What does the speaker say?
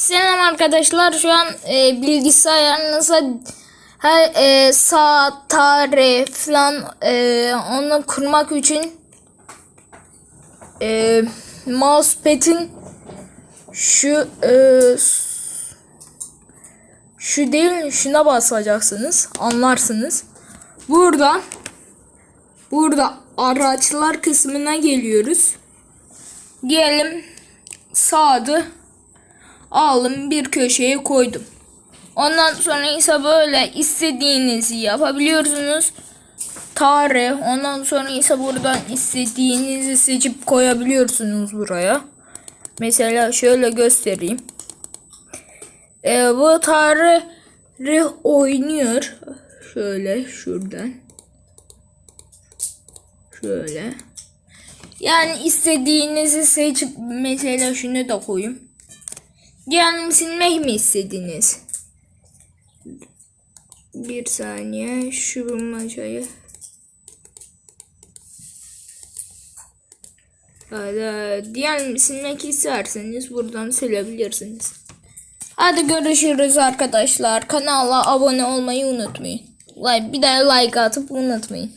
Selam arkadaşlar. Şu an e, bilgisayarınıza her e, sağ tarih falan e, onu kurmak için e, mousepad'in şu e, şu değil şuna basacaksınız. Anlarsınız. Buradan burada araçlar kısmına geliyoruz. Diyelim sağdı aldım bir köşeye koydum. Ondan sonra ise böyle istediğinizi yapabiliyorsunuz. Tarih. Ondan sonra ise buradan istediğinizi seçip koyabiliyorsunuz buraya. Mesela şöyle göstereyim. Ee, bu tarih oynuyor. Şöyle şuradan. Şöyle. Yani istediğinizi seçip mesela şunu da koyayım. Silmek mi istediniz? Bir saniye şu bulmacayı. Diyelim silmek isterseniz buradan silebilirsiniz. Hadi görüşürüz arkadaşlar. Kanala abone olmayı unutmayın. Like, bir de like atıp unutmayın.